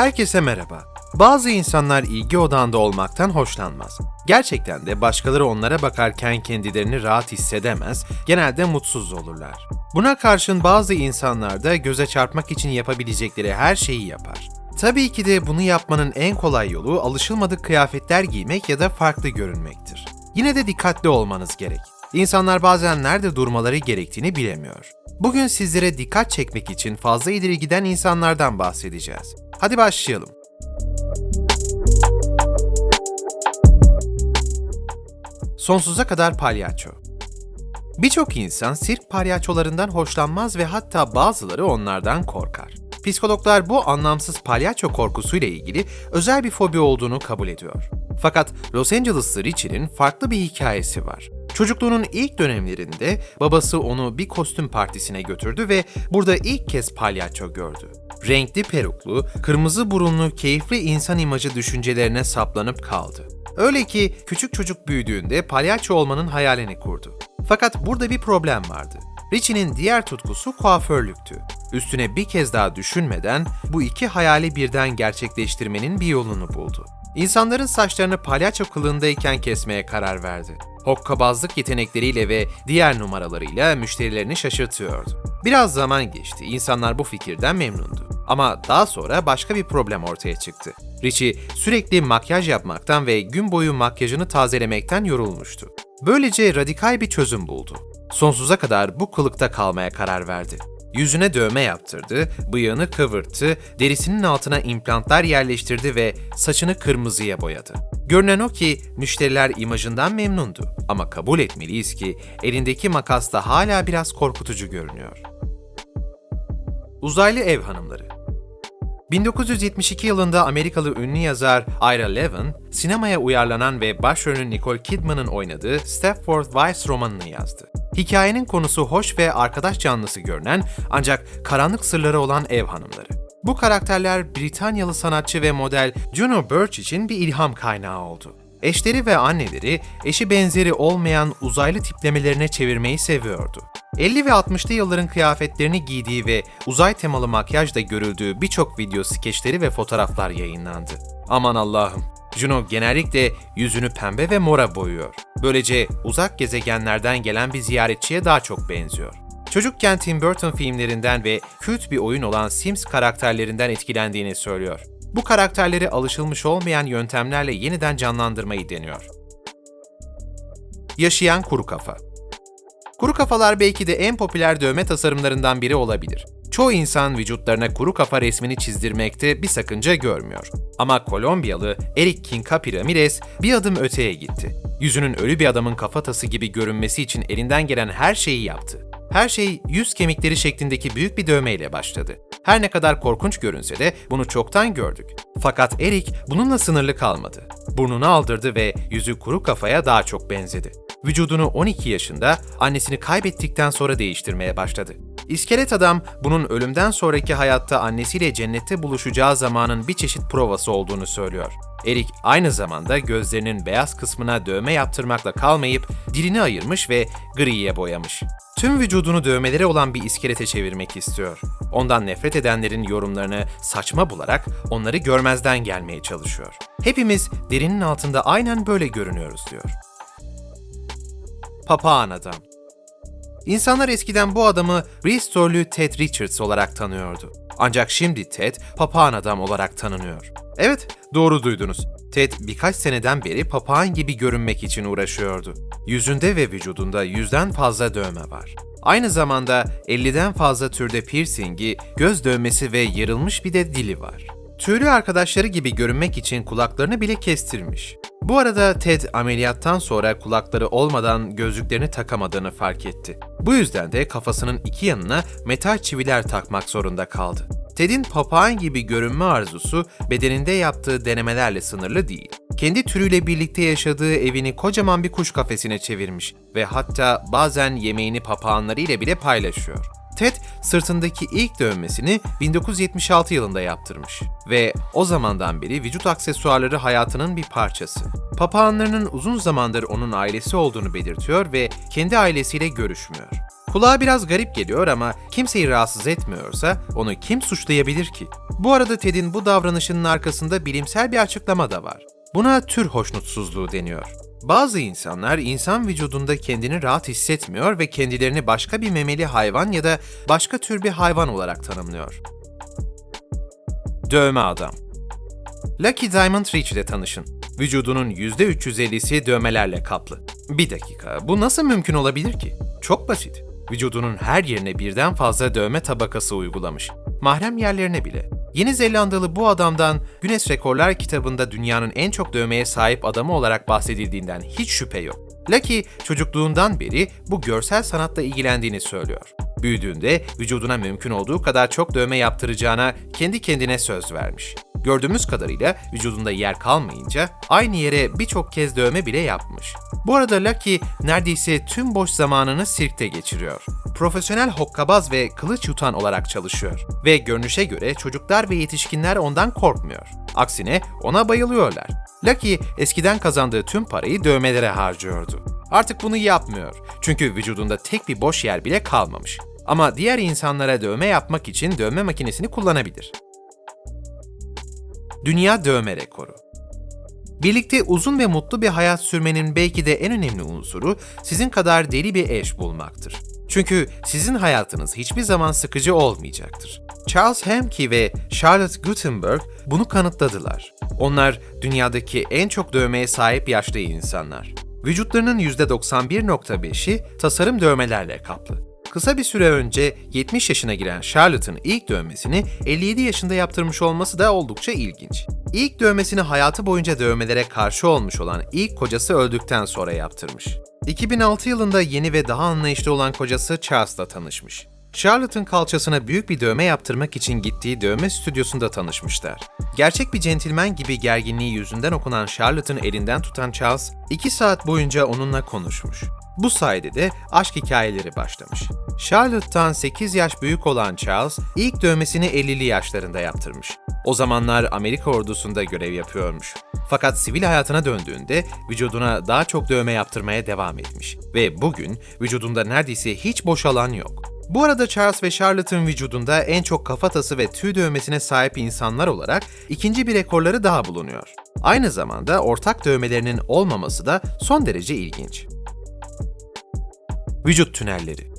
Herkese merhaba. Bazı insanlar ilgi odağında olmaktan hoşlanmaz. Gerçekten de başkaları onlara bakarken kendilerini rahat hissedemez, genelde mutsuz olurlar. Buna karşın bazı insanlar da göze çarpmak için yapabilecekleri her şeyi yapar. Tabii ki de bunu yapmanın en kolay yolu alışılmadık kıyafetler giymek ya da farklı görünmektir. Yine de dikkatli olmanız gerek. İnsanlar bazen nerede durmaları gerektiğini bilemiyor. Bugün sizlere dikkat çekmek için fazla ileri giden insanlardan bahsedeceğiz. Hadi başlayalım. Sonsuza kadar palyaço. Birçok insan sirk palyaçolarından hoşlanmaz ve hatta bazıları onlardan korkar. Psikologlar bu anlamsız palyaço korkusuyla ilgili özel bir fobi olduğunu kabul ediyor. Fakat Los Angeles'lı Richie'nin farklı bir hikayesi var. Çocukluğunun ilk dönemlerinde babası onu bir kostüm partisine götürdü ve burada ilk kez palyaço gördü. Renkli peruklu, kırmızı burunlu, keyifli insan imajı düşüncelerine saplanıp kaldı. Öyle ki küçük çocuk büyüdüğünde palyaço olmanın hayalini kurdu. Fakat burada bir problem vardı. Richie'nin diğer tutkusu kuaförlüktü. Üstüne bir kez daha düşünmeden bu iki hayali birden gerçekleştirmenin bir yolunu buldu. İnsanların saçlarını palyaço kılığındayken kesmeye karar verdi. Hokkabazlık yetenekleriyle ve diğer numaralarıyla müşterilerini şaşırtıyordu. Biraz zaman geçti, insanlar bu fikirden memnundu. Ama daha sonra başka bir problem ortaya çıktı. Richie sürekli makyaj yapmaktan ve gün boyu makyajını tazelemekten yorulmuştu. Böylece radikal bir çözüm buldu. Sonsuza kadar bu kılıkta kalmaya karar verdi. Yüzüne dövme yaptırdı, bıyığını kıvırttı, derisinin altına implantlar yerleştirdi ve saçını kırmızıya boyadı. Görünen o ki müşteriler imajından memnundu ama kabul etmeliyiz ki elindeki makas da hala biraz korkutucu görünüyor. Uzaylı ev hanımları 1972 yılında Amerikalı ünlü yazar Ira Levin, sinemaya uyarlanan ve başrolünü Nicole Kidman'ın oynadığı Stepford Wives romanını yazdı. Hikayenin konusu hoş ve arkadaş canlısı görünen ancak karanlık sırları olan ev hanımları. Bu karakterler Britanyalı sanatçı ve model Juno Birch için bir ilham kaynağı oldu. Eşleri ve anneleri eşi benzeri olmayan uzaylı tiplemelerine çevirmeyi seviyordu. 50 ve 60'lı yılların kıyafetlerini giydiği ve uzay temalı makyajda görüldüğü birçok video skeçleri ve fotoğraflar yayınlandı. Aman Allah'ım, Juno genellikle yüzünü pembe ve mora boyuyor. Böylece uzak gezegenlerden gelen bir ziyaretçiye daha çok benziyor. Çocukken Tim Burton filmlerinden ve kült bir oyun olan Sims karakterlerinden etkilendiğini söylüyor. Bu karakterleri alışılmış olmayan yöntemlerle yeniden canlandırmayı deniyor. Yaşayan kuru kafa Kuru kafalar belki de en popüler dövme tasarımlarından biri olabilir. Çoğu insan vücutlarına kuru kafa resmini çizdirmekte bir sakınca görmüyor. Ama Kolombiyalı Eric Kincapi Ramirez bir adım öteye gitti. Yüzünün ölü bir adamın kafatası gibi görünmesi için elinden gelen her şeyi yaptı. Her şey yüz kemikleri şeklindeki büyük bir dövmeyle başladı. Her ne kadar korkunç görünse de bunu çoktan gördük. Fakat Eric bununla sınırlı kalmadı. Burnunu aldırdı ve yüzü kuru kafaya daha çok benzedi. Vücudunu 12 yaşında annesini kaybettikten sonra değiştirmeye başladı. İskelet adam bunun ölümden sonraki hayatta annesiyle cennette buluşacağı zamanın bir çeşit provası olduğunu söylüyor. Erik aynı zamanda gözlerinin beyaz kısmına dövme yaptırmakla kalmayıp dilini ayırmış ve griye boyamış. Tüm vücudunu dövmeleri olan bir iskelete çevirmek istiyor. Ondan nefret edenlerin yorumlarını saçma bularak onları görmezden gelmeye çalışıyor. Hepimiz derinin altında aynen böyle görünüyoruz diyor. Papağan Adam İnsanlar eskiden bu adamı Bristol'lü Ted Richards olarak tanıyordu. Ancak şimdi Ted, papağan adam olarak tanınıyor. Evet, doğru duydunuz. Ted birkaç seneden beri papağan gibi görünmek için uğraşıyordu. Yüzünde ve vücudunda yüzden fazla dövme var. Aynı zamanda 50'den fazla türde piercingi, göz dövmesi ve yarılmış bir de dili var. Tüylü arkadaşları gibi görünmek için kulaklarını bile kestirmiş. Bu arada Ted ameliyattan sonra kulakları olmadan gözlüklerini takamadığını fark etti. Bu yüzden de kafasının iki yanına metal çiviler takmak zorunda kaldı. Ted'in papağan gibi görünme arzusu bedeninde yaptığı denemelerle sınırlı değil. Kendi türüyle birlikte yaşadığı evini kocaman bir kuş kafesine çevirmiş ve hatta bazen yemeğini papağanlarıyla bile paylaşıyor. Ted sırtındaki ilk dövmesini 1976 yılında yaptırmış ve o zamandan beri vücut aksesuarları hayatının bir parçası. Papağanlarının uzun zamandır onun ailesi olduğunu belirtiyor ve kendi ailesiyle görüşmüyor. Kulağa biraz garip geliyor ama kimseyi rahatsız etmiyorsa onu kim suçlayabilir ki? Bu arada Ted'in bu davranışının arkasında bilimsel bir açıklama da var. Buna tür hoşnutsuzluğu deniyor. Bazı insanlar insan vücudunda kendini rahat hissetmiyor ve kendilerini başka bir memeli hayvan ya da başka tür bir hayvan olarak tanımlıyor. Dövme adam Lucky Diamond Rich ile tanışın. Vücudunun %350'si dövmelerle kaplı. Bir dakika, bu nasıl mümkün olabilir ki? Çok basit. Vücudunun her yerine birden fazla dövme tabakası uygulamış. Mahrem yerlerine bile. Yeni Zelandalı bu adamdan Guinness Rekorlar kitabında dünyanın en çok dövmeye sahip adamı olarak bahsedildiğinden hiç şüphe yok. Lucky çocukluğundan beri bu görsel sanatla ilgilendiğini söylüyor. Büyüdüğünde vücuduna mümkün olduğu kadar çok dövme yaptıracağına kendi kendine söz vermiş. Gördüğümüz kadarıyla vücudunda yer kalmayınca aynı yere birçok kez dövme bile yapmış. Bu arada Lucky neredeyse tüm boş zamanını sirkte geçiriyor. Profesyonel hokkabaz ve kılıç yutan olarak çalışıyor. Ve görünüşe göre çocuklar ve yetişkinler ondan korkmuyor. Aksine ona bayılıyorlar. Lucky eskiden kazandığı tüm parayı dövmelere harcıyordu. Artık bunu yapmıyor. Çünkü vücudunda tek bir boş yer bile kalmamış. Ama diğer insanlara dövme yapmak için dövme makinesini kullanabilir. Dünya Dövme Rekoru Birlikte uzun ve mutlu bir hayat sürmenin belki de en önemli unsuru sizin kadar deli bir eş bulmaktır. Çünkü sizin hayatınız hiçbir zaman sıkıcı olmayacaktır. Charles Hemke ve Charlotte Gutenberg bunu kanıtladılar. Onlar dünyadaki en çok dövmeye sahip yaşlı insanlar. Vücutlarının %91.5'i tasarım dövmelerle kaplı. Kısa bir süre önce 70 yaşına giren Charlotte'ın ilk dövmesini 57 yaşında yaptırmış olması da oldukça ilginç. İlk dövmesini hayatı boyunca dövmelere karşı olmuş olan ilk kocası öldükten sonra yaptırmış. 2006 yılında yeni ve daha anlayışlı olan kocası Charles'la tanışmış. Charlotte'ın kalçasına büyük bir dövme yaptırmak için gittiği dövme stüdyosunda tanışmışlar. Gerçek bir centilmen gibi gerginliği yüzünden okunan Charlotte'ın elinden tutan Charles, 2 saat boyunca onunla konuşmuş. Bu sayede de aşk hikayeleri başlamış. Charlotte'tan 8 yaş büyük olan Charles, ilk dövmesini 50'li yaşlarında yaptırmış. O zamanlar Amerika ordusunda görev yapıyormuş. Fakat sivil hayatına döndüğünde vücuduna daha çok dövme yaptırmaya devam etmiş. Ve bugün vücudunda neredeyse hiç boş alan yok. Bu arada Charles ve Charlotte'ın vücudunda en çok kafatası ve tüy dövmesine sahip insanlar olarak ikinci bir rekorları daha bulunuyor. Aynı zamanda ortak dövmelerinin olmaması da son derece ilginç. Vücut tünelleri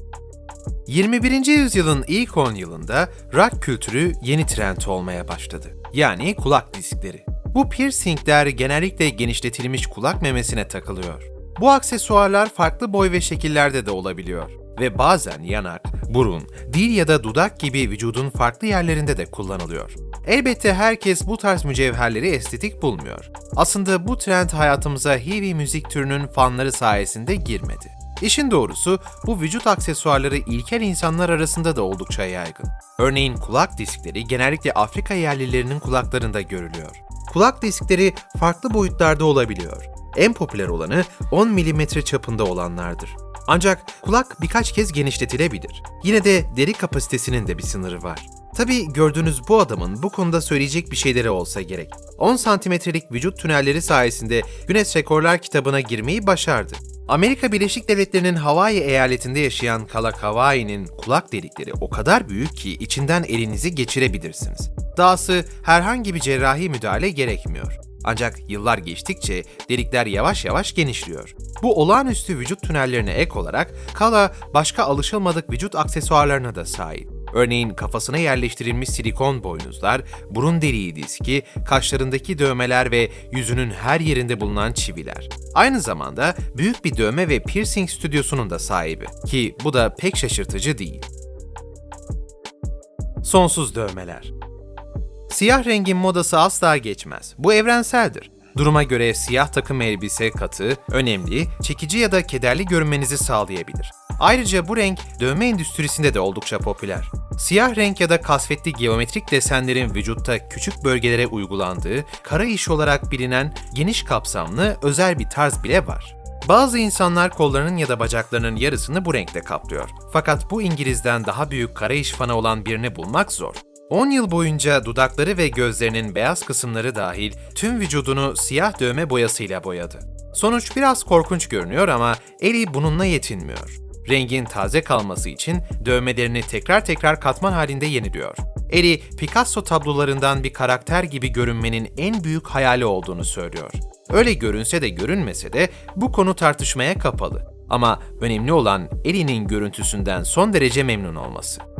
21. yüzyılın ilk 10 yılında rock kültürü yeni trend olmaya başladı. Yani kulak diskleri. Bu piercingler genellikle genişletilmiş kulak memesine takılıyor. Bu aksesuarlar farklı boy ve şekillerde de olabiliyor ve bazen yanak, burun, dil ya da dudak gibi vücudun farklı yerlerinde de kullanılıyor. Elbette herkes bu tarz mücevherleri estetik bulmuyor. Aslında bu trend hayatımıza heavy müzik türünün fanları sayesinde girmedi. İşin doğrusu bu vücut aksesuarları ilkel insanlar arasında da oldukça yaygın. Örneğin kulak diskleri genellikle Afrika yerlilerinin kulaklarında görülüyor. Kulak diskleri farklı boyutlarda olabiliyor. En popüler olanı 10 mm çapında olanlardır. Ancak kulak birkaç kez genişletilebilir. Yine de deri kapasitesinin de bir sınırı var. Tabi gördüğünüz bu adamın bu konuda söyleyecek bir şeyleri olsa gerek. 10 santimetrelik vücut tünelleri sayesinde Guinness Rekorlar kitabına girmeyi başardı. Amerika Birleşik Devletleri'nin Hawaii eyaletinde yaşayan Kalak Hawaii'nin kulak delikleri o kadar büyük ki içinden elinizi geçirebilirsiniz. Dahası herhangi bir cerrahi müdahale gerekmiyor. Ancak yıllar geçtikçe delikler yavaş yavaş genişliyor. Bu olağanüstü vücut tünellerine ek olarak Kala başka alışılmadık vücut aksesuarlarına da sahip. Örneğin kafasına yerleştirilmiş silikon boynuzlar, burun deliği diski, kaşlarındaki dövmeler ve yüzünün her yerinde bulunan çiviler. Aynı zamanda büyük bir dövme ve piercing stüdyosunun da sahibi ki bu da pek şaşırtıcı değil. Sonsuz dövmeler Siyah rengin modası asla geçmez. Bu evrenseldir. Duruma göre siyah takım elbise katı, önemli, çekici ya da kederli görünmenizi sağlayabilir. Ayrıca bu renk dövme endüstrisinde de oldukça popüler. Siyah renk ya da kasvetli geometrik desenlerin vücutta küçük bölgelere uygulandığı, kara iş olarak bilinen geniş kapsamlı özel bir tarz bile var. Bazı insanlar kollarının ya da bacaklarının yarısını bu renkte kaplıyor. Fakat bu İngiliz'den daha büyük kara iş fanı olan birini bulmak zor. 10 yıl boyunca dudakları ve gözlerinin beyaz kısımları dahil tüm vücudunu siyah dövme boyasıyla boyadı. Sonuç biraz korkunç görünüyor ama Eli bununla yetinmiyor. Rengin taze kalması için dövmelerini tekrar tekrar katman halinde yeniliyor. Ellie, Picasso tablolarından bir karakter gibi görünmenin en büyük hayali olduğunu söylüyor. Öyle görünse de görünmese de bu konu tartışmaya kapalı. Ama önemli olan Ellie'nin görüntüsünden son derece memnun olması.